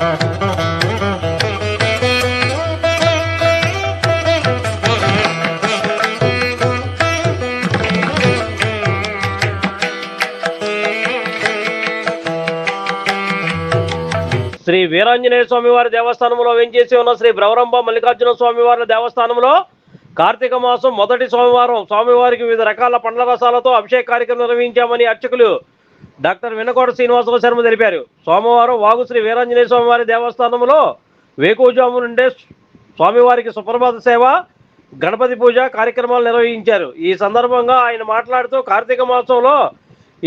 శ్రీ వీరాంజనేయ స్వామి వారి దేవస్థానంలో వెంచేసి ఉన్న శ్రీ భ్రవరంబ మల్లికార్జున స్వామి వారి దేవస్థానంలో కార్తీక మాసం మొదటి సోమవారం స్వామివారికి వివిధ రకాల పండ్ల రసాలతో అభిషేక కార్యక్రమం నిర్వహించామని అర్చకులు డాక్టర్ వినకోట శ్రీనివాసరావు శర్మ తెలిపారు. సోమవారం వాగు శ్రీ వీరాంజనేయ స్వామివారి దేవస్థానంలో వేకువజాము నుండే స్వామివారికి సుప్రభాత సేవ గణపతి పూజ కార్యక్రమాలు నిర్వహించారు. ఈ సందర్భంగా ఆయన మాట్లాడుతూ కార్తీక మాసంలో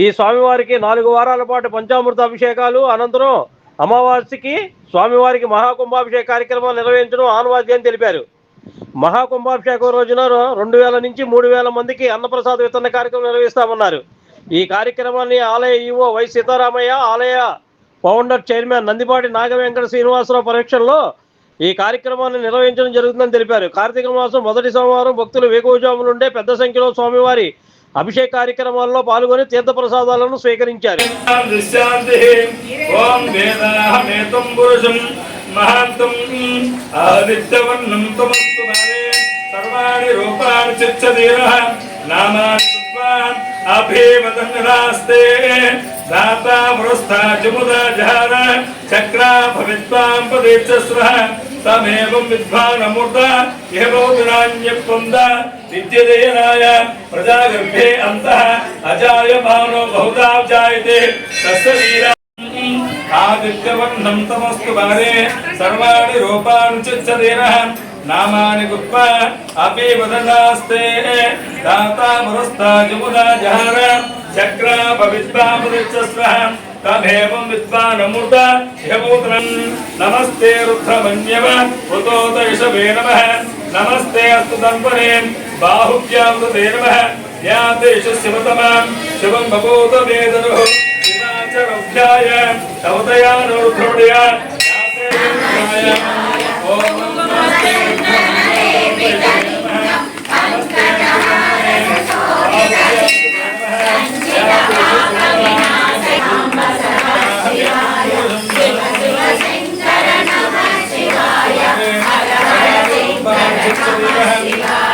ఈ స్వామివారికి నాలుగు వారాల పాటు పంచామృత అభిషేకాలు అనంతరం అమావాస్యకి స్వామివారికి మహాకుంభాభిషేక కార్యక్రమాలు నిర్వహించడం ఆనవాద్యం తెలిపారు. మహాకుంభాభిషేకం రోజున రెండు వేల నుంచి మూడు వేల మందికి అన్నప్రసాద వితరణ కార్యక్రమం నిర్వహిస్తామన్నారు. ఈ కార్యక్రమాన్ని ఆలయ ఈవో వై సీతారామయ్య ఆలయ ఫౌండర్ చైర్మన్ నందిపాటి నాగవెంకట శ్రీనివాసరావు పరీక్షల్లో ఈ కార్యక్రమాన్ని నిర్వహించడం జరుగుతుందని తెలిపారు. కార్తీక మాసం మొదటి సోమవారం భక్తులు వేకువజాము నుండే పెద్ద సంఖ్యలో స్వామివారి అభిషేక కార్యక్రమాల్లో పాల్గొని తీర్థప్రసాదాలను స్వీకరించారు. దృశ్యాంతి ఓం వేదాహమేతం పురుషం మహాంతం ఆదిత్యవర్ణం తమస్తు భారే సర్వాణి రూపాణి చిచ్చదీర నామాని కృత్వా అభిమదంగరాస్తే దాతా పురస్థా జముదా జహార చక్రా భవిత్వాం పదేచ్చస్ర తమేవం విద్వానమూర్త ఏమోదురాణ్యపంద విద్యదేనాయ ప్రజాగర్భే नामानि गुप्त्वा अपि वदनास्ते दाता मरुस्ता, जमुना, जहार, चक्रा पवित्रा प्रदिच्छस्व तमेवं विद्वानमूर्त यभूतनं नमस्ते, रुद्रमन्यव ऋतोत यशवे नमः। नमस्ते, अस्तु तन्वरे बाहुभ्यामृते नमः। ज्ञातेषु शिवतमां। शिवं बभूत वेदनुः। शिवाचरभ्याय तवतया नोरुद्रोडया Yeah.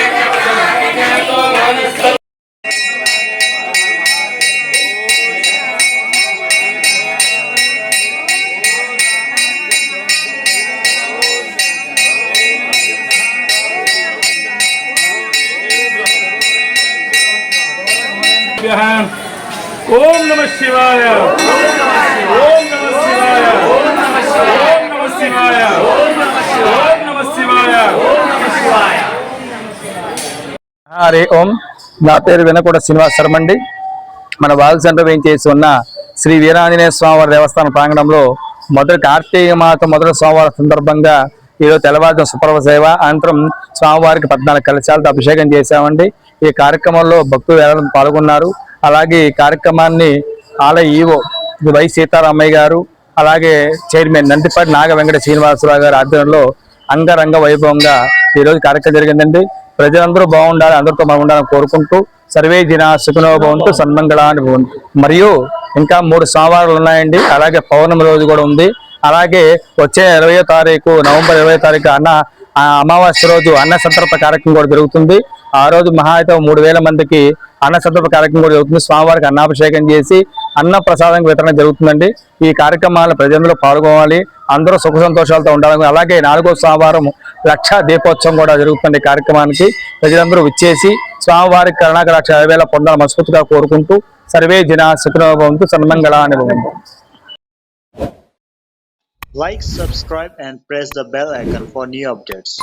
ఓం నమ శివాయ ఓం నమ శివాయ ఓం నమ శివాయ ఓం నమ శివాయ హరి ఓం నా పేరు వినకూడ శ్రీనివాస్ శర్మ అండి మన వాల్ సెంటర్ వేయించేసి ఉన్న శ్రీ వీరాంజనేయ స్వామివారి దేవస్థాన ప్రాంగణంలో మొదటి కార్తీక మాత మొదటి సోమవారం సందర్భంగా ఈరోజు తెల్లవారుజాము సుప్రభ సేవ అనంతరం స్వామివారికి పద్నాలుగు కలశాలతో అభిషేకం చేశామండి. ఈ కార్యక్రమంలో భక్తులు పాల్గొన్నారు. అలాగే ఈ కార్యక్రమాన్ని ఆలయ ఈవో వై సీతారామయ్య గారు అలాగే చైర్మన్ నందిపాటి నాగ వెంకట శ్రీనివాసరావు గారి ఆధ్వర్యంలో అంగరంగ వైభవంగా ఈ రోజు కార్యక్రమం జరిగిందండి. ప్రజలందరూ బాగుండాలి అందరితో మనం ఉండాలని కోరుకుంటూ సర్వే దిన సుఖనో భవంతు సన్మంగళాన్ని భవంతు. మరియు ఇంకా మూడు సోమవారాలు ఉన్నాయండి. అలాగే పౌర్ణమి రోజు కూడా ఉంది. అలాగే వచ్చే ఇరవయో తారీఖు నవంబర్ ఇరవై తారీఖు అన్న ఆ అమావాస్య రోజు అన్న సంతర్పణ కార్యక్రమం కూడా జరుగుతుంది. ఆ రోజు మహా అయితే మూడు వేల మందికి అన్న సంతర్పణ కార్యక్రమం కూడా జరుగుతుంది. స్వామివారికి అన్నాభిషేకం చేసి అన్న ప్రసాదం వితరణ జరుగుతుందండి. ఈ కార్యక్రమాల ప్రజలందరూ పాల్గొనాలి. అందరూ సుఖ సంతోషాలతో ఉండాలని. అలాగే నాలుగో స్వామివారం లక్ష దీపోత్సవం కూడా జరుగుతుంది కార్యక్రమానికి. ప్రజలందరూ విచ్చేసి స్వామివారికి కరుణాకరాక్ష వేల పొందాల మనస్ఫూర్తిగా కోరుకుంటూ సర్వే జన సుఖనోభవంతు సన్మంగళ అని Like, subscribe, and press the bell icon for new updates.